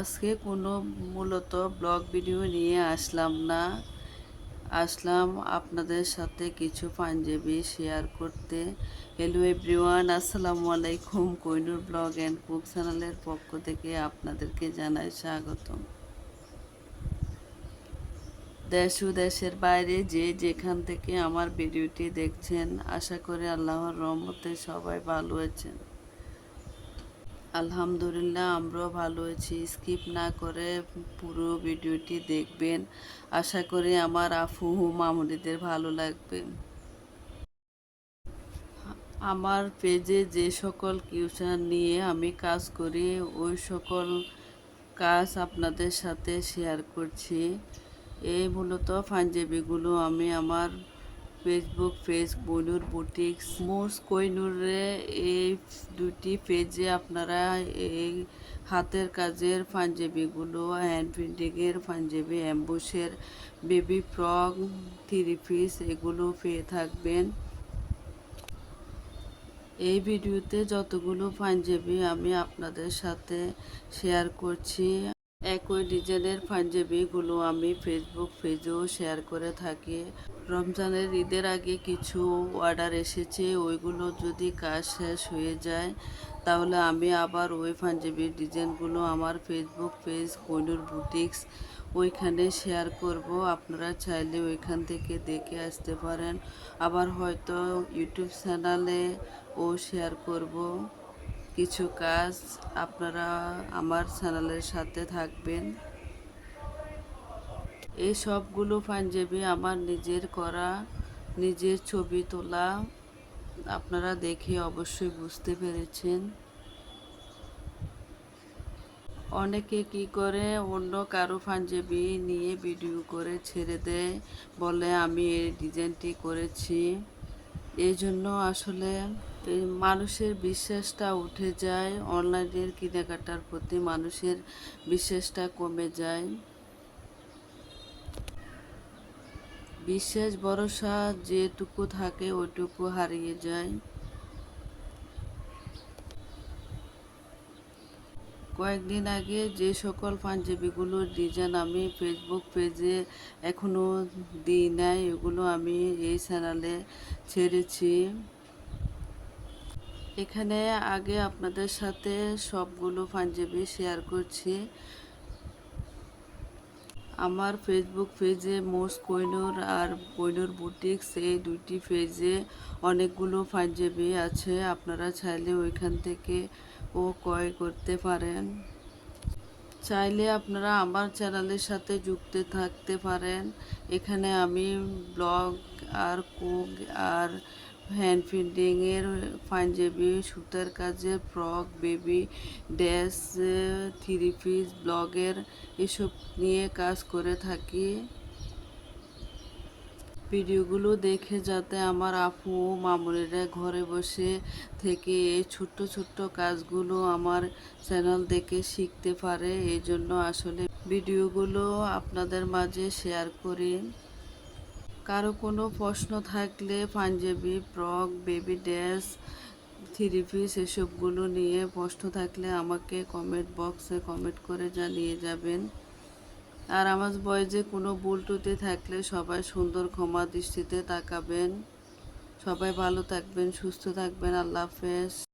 আজকে কোনো মূলত ব্লগ ভিডিও নিয়ে আসলাম না। আসলাম আপনাদের সাথে কিছু পাঞ্জাবি শেয়ার করতে। হ্যালো এভরিওয়ান আসসালামু আলাইকুম। কৈনুর ব্লগ অ্যান্ড কুক চ্যানেলের পক্ষ থেকে আপনাদেরকে জানাই স্বাগতম। দেশ ও দেশের বাইরে যে যেখান থেকে আমার ভিডিওটি দেখছেন, আশা করি আল্লাহর রহমতে সবাই ভালো আছেন। আলহামদুলিল্লাহ, আমরাও ভালো আছি। স্কিপ না করে পুরো ভিডিওটি দেখবেন। আশা করি আমার আফু মামুনিদের ভালো লাগবে। আমার পেজে যে সকল কিউশন নিয়ে আমি কাজ করি, ওই সকল কাজ আপনাদের সাথে শেয়ার করছি। এই মূলত পাঞ্জাবিগুলো আমি আমার ফেসবুক পেজ কৈনুর বুটিক্স মোস কৈনুরে এই দুটি পেজে আপনারা এই হাতের কাজের পাঞ্জাবিগুলো হ্যান্ড প্রিন্টিংয়ের পাঞ্জাবি অ্যাম্বুসের বেবি ফ্রক থ্রি পিস এগুলো পেয়ে থাকবেন। এই ভিডিওতে যতগুলো পাঞ্জাবি আমি আপনাদের সাথে শেয়ার করছি, একই ডিজাইনের পাঞ্জাবিগুলো আমি ফেসবুক পেজেও শেয়ার করে থাকি। রমজানের ঈদের আগে কিছু অর্ডার এসেছে, ওইগুলো যদি কাজ শেষ হয়ে যায়, তাহলে আমি আবার ওই পাঞ্জাবির ডিজাইনগুলো আমার ফেসবুক পেজ কইনুর বুটিক্স ওইখানে শেয়ার করব। আপনারা চাইলে ওইখান থেকে দেখে আসতে পারেন। আবার হয়তো ইউটিউব চ্যানেলে ও শেয়ার করব। কিছু কাজ আপনারা আমার চ্যানেলের সাথে থাকবেন। এই সবগুলো পাঞ্জাবি আমার নিজের করা, নিজের ছবি তোলা আপনারা দেখে অবশ্যই বুঝতে পেরেছেন। অনেকে কি করে, অন্য কারও পাঞ্জাবি নিয়ে ভিডিও করে ছেড়ে দেয়, বলে আমি এই ডিজাইনটি করেছি। এই জন্য আসলে মানুষের বিশ্বাসটা উঠে যায়, অনলাইনের কেনাকাটার প্রতি মানুষের বিশ্বাসটা কমে যায়। বিশ্বাস, ভরসা যেটুকু থাকে ওইটুকু হারিয়ে যায়। কয়েকদিন আগে যে সকল পাঞ্জাবিগুলোর ডিজাইন আমি ফেসবুক পেজে এখনও দিই নাই, এগুলো আমি এই চ্যানেলে ছেড়েছি। এখানে আগে আপনাদের সাথে সবগুলো পাঞ্জাবি শেয়ার করছি। আমার ফেসবুক পেজে মোস কৈনুর আর কৈনুর বুটিক্স এই দুইটি পেজে অনেকগুলো পাঞ্জাবি আছে। আপনারা চাইলে ওইখান থেকে ও ক্রয় করতে পারেন। চাইলে আপনারা আমার চ্যানেলের সাথে যুক্ত থাকতে পারেন। এখানে আমি ব্লগ আর কুক আর হ্যান্ড প্রিন্টিংয়ের পাঞ্জাবি সুতার কাজের frock baby dress three piece ব্লগের এসব নিয়ে কাজ করে থাকি। ভিডিওগুলো দেখে যাতে আমার আপু মামুনিরা ঘরে বসে থেকে এই ছোট্ট ছোট্ট কাজগুলো আমার চ্যানেল দেখে শিখতে পারে এই জন্য আসলে ভিডিওগুলো আপনাদের মাঝে শেয়ার করি। কারও কোনো প্রশ্ন থাকলে Punjabi, frock, baby dress three piece এসবগুলো নিয়ে প্রশ্ন থাকলে আমাকে কমেন্ট বক্সে কমেন্ট করে জানিয়ে যাবেন। আর আমার বয়সে কোনো ভুল টুটি থাকলে সবাই সুন্দর ক্ষমা দৃষ্টিতে তাকাবেন। সবাই ভালো থাকবেন, সুস্থ থাকবেন। আল্লাহ হাফেজ।